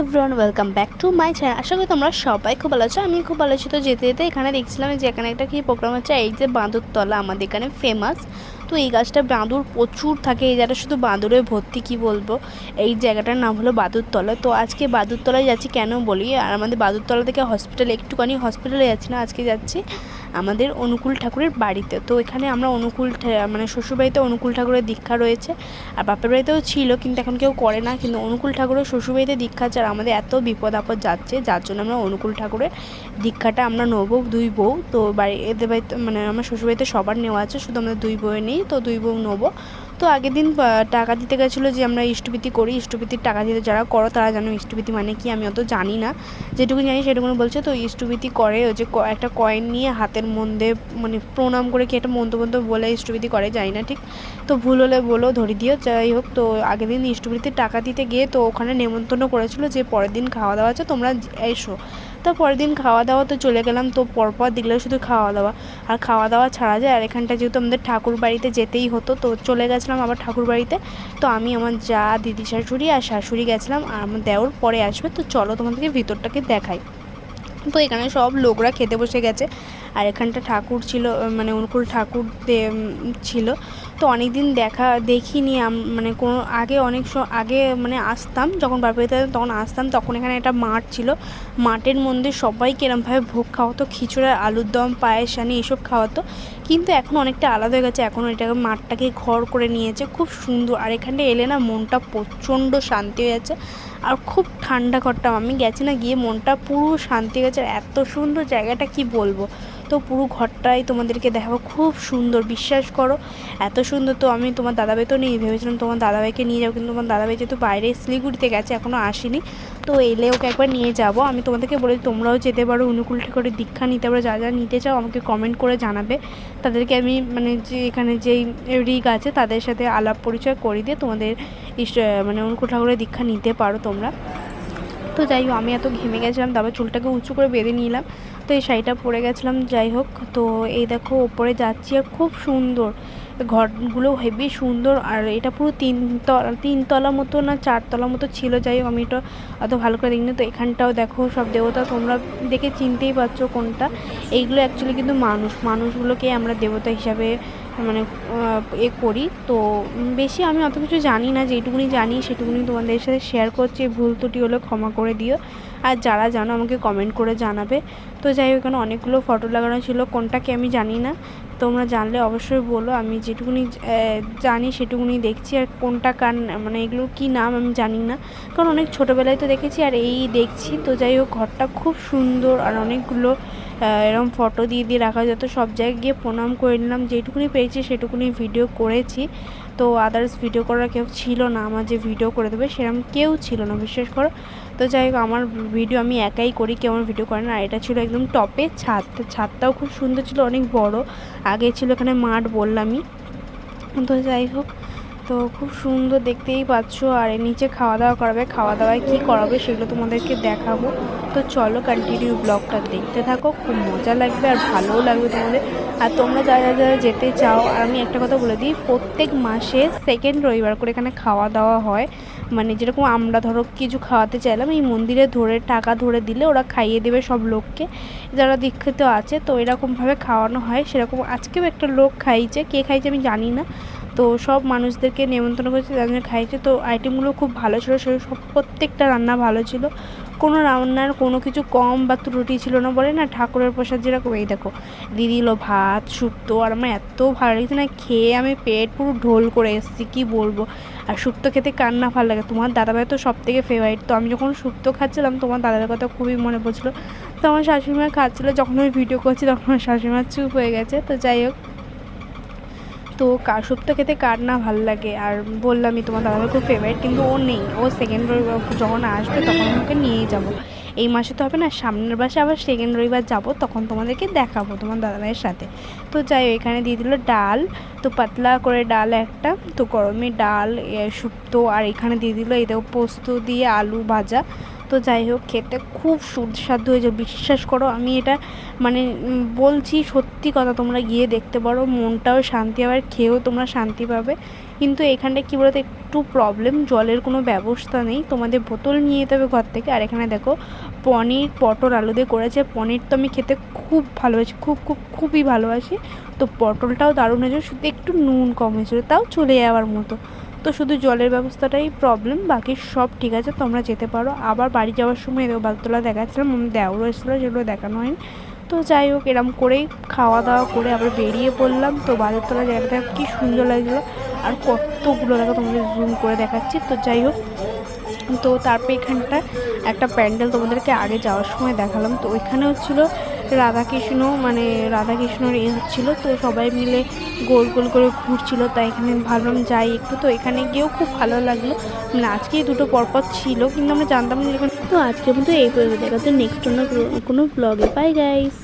Everyone welcome back to my channel আশা করি তোমরা সবাই খুব ভালো আছো, আমি খুব ভালো আছি। তো যেতে যেতে এখানে দেখছিলাম যে এখানে একটা কি প্রোগ্রাম হচ্ছে, এই যে বাঁদুর তলা আমাদের এখানে ফেমাস তো এই গাছটা বাঁদুর প্রচুর থাকে, এই জায়গাটা শুধু বাঁদুরে ভর্তি, কি বলব? এই জায়গাটার নাম হলো বাদুরতলা। তো আজকে বাদুরতলায় যাচ্ছি কেন বলি? আর আমাদের বাদুরতলা থেকে হসপিটালে একটুখানি হসপিটালে যাচ্ছি না, আজকে যাচ্ছি। আমাদের অনুকূল ঠাকুরের বাড়িতে। তো এখানে আমরা অনুকূল মানে শ্বশুরবাড়িতে অনুকূল ঠাকুরের দীক্ষা রয়েছে। আর বাপের বাড়িতেও ছিল, কিন্তু এখন কেউ করে না। কিন্তু অনুকূল ঠাকুরের শ্বশুরবাড়িতে দীক্ষা আর আমাদের এত বিপদ আপদ যাচ্ছে, যার জন্য আমরা অনুকূল ঠাকুরের দীক্ষাটা আমরা নেব দুই বউ। তো বাড়ি, এদের বাড়িতে মানে আমার শ্বশুরবাড়িতে সবার নেওয়া আছে, শুধু আমাদের দুই বউয়ে নেই, তো দুই বউ নেব। তো আগের দিন টাকা দিতে গেছিল যে আমরা ইষ্টপিতি করি ইষ্টপিতির টাকা দিতে যারা করো তারা জানো ইষ্টপিতি মানে কি, আমি অত জানি না। যেটুকু জানি সেটুকু বলছে, তো ইষ্টপিতি করে ওই যে একটা কয়েন নিয়ে হাতের মধ্যে মানে প্রণাম করে কি একটা মন্ত্র বলে ইষ্টপিতি করে, জানি না ঠিক। তো ভুল হলে বলো ধরে দিও, যাই হোক, তো আগের দিন ইষ্টপিতিতে টাকা দিতে গিয়ে তো ওখানে নেমন্তন্ন করেছিল যে পরের দিন খাওয়া দাওয়া আছে, তোমরা এসো। তো পরের দিন খাওয়া দাওয়া তো চলে গেলাম, তো পরপর দেখলে শুধু খাওয়া দাওয়া আর খাওয়া দাওয়া ছাড়া যায়, আর এখানটা যেহেতু আমাদের ঠাকুর বাড়িতে যেতেই হতো, তো চলে গেছিলাম আবার ঠাকুর বাড়িতে তো আমি আমার যা দিদি শাশুড়ি আর শাশুড়ি গেছিলাম, আর আমার দেওর পরে আসবে, তো চলো তোমাদেরকে ভিতরটাকে দেখাই। তো এখানে সব লোকরা খেতে বসে গেছে, আর এখানটা ঠাকুর ছিল মানে অনুকূল ঠাকুর ছিল। তো অনেক দিন দেখা দেখিনি মানে কোনো, আগে অনেক আগে মানে আসতাম যখন বাড়িতে তখন আসতাম, তখন এখানে একটা মাঠ ছিল। মাঠের মধ্যে সবাই কেরমভাবে ভোগ খাওয়াতো, খিচুড়া, আলুর দম, পায়েস আনি এসব খাওয়াতো। কিন্তু এখন অনেকটা আলাদা হয়ে গেছে, এখন এটাকে মাঠটাকে ঘর করে নিয়েছে, খুব সুন্দর। আর এখানটা এলে না মনটা প্রচণ্ড শান্তি হয়ে যাচ্ছে। আর খুব ঠান্ডা ঘরটা। আমি গেছি না গিয়ে মনটা পুরো শান্তি গেছে। আর এত সুন্দর জায়গাটা কি বলব? তো পুরো ঘরটাই তোমাদেরকে দেখাবো। খুব সুন্দর, বিশ্বাস করো। এত সুন্দর তো আমি তোমার দাদাভাই তো নেই। ভেবেছিলাম তোমার দাদাভাইকে নিয়ে যাব, কিন্তু তোমার দাদাভাই যেহেতু বাইরে শিলিগুড়িতে গেছে এখনও আসেনি। তো এলে ওকে একবার নিয়ে যাব। আমি তোমাদেরকে বলি তোমরাও যেতে পারো। অনুকূল করে দীক্ষা নিতে পারো। যা যা নিতে চাও আমাকে কমেন্ট করে জানাবে। তাদেরকে আমি মানে যে এখানে যেই রিগ আছে, তাদের সাথে আলাপ পরিচয় করে দিয়ে তোমাদের মানে অনুকূল ঠাকুরের দীক্ষা নিতে পারো তোমরা। তো যাই হোক আমি এত ঘেমে গেছিলাম তারপর চুলটাকে উঁচু করে বেঁধে নিলাম। তো এই শাড়িটা পরে গেছিলাম, যাই হোক। তো এই দেখো, ওপরে যাচ্ছি আর খুব সুন্দর। ঘরগুলো হেবি সুন্দর, আর এটা পুরো তিনতলা তিনতলা মতো না, চারতলা মতো ছিল, যাই হোক, আমি এটা অত ভালো করে দেখিনি। তো এখানটাও দেখো সব দেবতা, তোমরা দেখে চিনতেই পারছ কোনটা। এইগুলো অ্যাকচুয়ালি কিন্তু মানুষ, মানুষগুলোকে আমরা দেবতা হিসাবে মানে এ করি। তো বেশি আমি অত কিছু জানি না, যেটুকুনি জানি সেটুকুনি তোমাদের সাথে শেয়ার করছি। ভুল ত্রুটি হলে ক্ষমা করে দিও। আর যারা জানো আমাকে কমেন্ট করে জানাবে। তো যাই হোক, এখানে অনেকগুলো ফটো লাগানো ছিল। কোনটাকে আমি জানি না। তোমরা জানলে অবশ্যই বলো। আমি যেটুকুনি জানি সেটুকুনি দেখছি। আর কোনটা কার মানে এগুলোর কী নাম আমি জানি না। কারণ অনেক ছোটোবেলায় তো দেখেছি আর এই দেখছি। তো যাই হোক, ঘরটা খুব সুন্দর আর অনেকগুলো এরম ফটো দিয়ে দিয়ে রাখা যেত সব জায়গায় গিয়ে প্রণাম করে নিলাম। যেটুকুনি পেয়েছি সেটুকুনি ভিডিও করেছি। তো আদার্স ভিডিও করার কেউ ছিল না। আমার যে ভিডিও করে দেবে সেরকম কেউ ছিল না, বিশ্বাস করো। তো যাই হোক, আমার ভিডিও আমি একাই করি, কেউ আমার ভিডিও করে না। আর এটা ছিল একদম টপে ছাদ। ছাদটাও খুব সুন্দর ছিল, অনেক বড়। আগে ছিল এখানে মাঠ বললামই। তো যাই হোক তো খুব সুন্দর দেখতেই পাচ্ছ। আর নিচে খাওয়া দাওয়া করাবে। খাওয়া দাওয়ায় কী করাবে সেগুলো তোমাদেরকে দেখাবো। তো চলো কন্টিনিউ ব্লগটা দেখতে থাকো। খুব মজা লাগবে আর ভালোও লাগবে তোমাদের। আর তোমরা যারা যারা যেতে চাও আর আমি একটা কথা বলে দিই, প্রত্যেক মাসে সেকেন্ড রবিবার করে এখানে খাওয়া দাওয়া হয়। মানে যেরকম আমরা ধরো কিছু খাওয়াতে চাইলাম, এই মন্দিরে ধরে টাকা ধরে দিলে ওরা খাইয়ে দেবে সব লোককে। যারা দীক্ষিত আছে, তো এরকমভাবে খাওয়ানো হয়। সেরকম আজকেও একটা লোক খাইছে। কে খাইছে আমি জানি না। তো সব মানুষদেরকে নেমন্তন্ন করেছে যাদের খাইছে তো আইটেমগুলো খুব ভালো ছিল সে সব প্রত্যেকটা রান্না ভালো ছিল। কোনো রান্নার কোনো কিছু কম বা ত্রুটি ছিল না বলে না, ঠাকুরের প্রসাদ যেরকম, এই দেখো দিয়ে দিল ভাত শুক্তো আর আমার এত ভালো লেগেছে না, খেয়ে আমি পেট পুরো ঢোল করে এসেছি, কী বলব? আর শুক্তো খেতে কার না ভালো লাগে? তোমার দাদাভাই তো সব থেকে ফেভারিট তো আমি যখন শুক্তো খাচ্ছিলাম, তোমার দাদার কথা খুবই মনে পড়ছিলো। তো আমার শাশুড়ি শাশুড়িমা খাচ্ছিলো, যখন আমি ভিডিও করছি, তখন আমার শাশুড়ি শাশুড়িমা চুপ হয়ে গেছে। তো যাই হোক তো কার শুক্তো খেতে কার না ভালো লাগে। আর বললামই তোমার দাদাভাই খুব ফেভারিট কিন্তু ও নেই। ও সেকেন্ড রবিবার যখন আসবে তখন ওকে নিয়ে যাব। এই মাসে তো হবে না, সামনের মাসে আবার সেকেন্ড রবিবার যাব, তখন তোমাদেরকে দেখাবো তোমার দাদাভাইয়ের সাথে। তো যাই এখানে দিয়ে দিল ডাল, তো পাতলা করে ডাল একটা, তো গরমে ডাল শুক্তো আর এখানে দিয়ে দিল এই দেখো পোস্ত দিয়ে আলু ভাজা। তো যাই হোক, খেতে খুব সুস্বাদু হয়েছে। বিশ্বাস করো, আমি এটা মানে বলছি সত্যি কথা, তোমরা গিয়ে দেখতে পারো, মনটাও শান্তি হবে আর খেয়েও তোমরা শান্তি পাবে। কিন্তু এখানটায় কী বলতো, একটু প্রবলেম জলের কোনো ব্যবস্থা নেই। তোমাদের বোতল নিয়ে যেতে হবে ঘর থেকে। আর এখানে দেখো, পনির, পটল, আলু দিয়ে করেছে। পনির তো আমি খেতে খুব ভালোবাসি, খুব খুব, খুবই ভালোবাসি। তো পটলটাও দারুণ হয়েছে, শুধু একটু নুন কম হয়েছিল, তাও চলে যাওয়ার মতো। তো শুধু জলের ব্যবস্থাটাই প্রবলেম বাকি সব ঠিক আছে, তোমরা যেতে পারো। আবার বাড়ি যাওয়ার সময় বাগতলা দেখাচ্ছিলাম দেওরও এসেছিল, সেগুলো দেখানো হয়নি। তো যাই হোক, এরম করেই খাওয়া দাওয়া করে আবার বেরিয়ে পড়লাম। তো বাজারতলা জায়গাটা কী সুন্দর লাগছিল। আর কতগুলো দেখো তোমাদের জুম করে দেখাচ্ছি। তো যাই হোক, তো তারপর এখানটা একটা প্যান্ডেল তোমাদেরকে আগে যাওয়ার সময় দেখালাম। তো ওইখানে হচ্ছিল রাধাকৃষ্ণ মানে রাধাকৃষ্ণর এ হচ্ছিল, তো সবাই মিলে গোল গোল করে ঘুরছিল, তাই এখানে ভাবলাম যাই একটু, তো এখানে গিয়েও খুব ভালো লাগল। মানে আজকে দুটো পরপর ছিল, কিন্তু আমরা জানতাম না তো আজকে মতো এই পর্যন্ত, দেখা তো নেক্সট অন্য কোনো ব্লগে পাই গাইস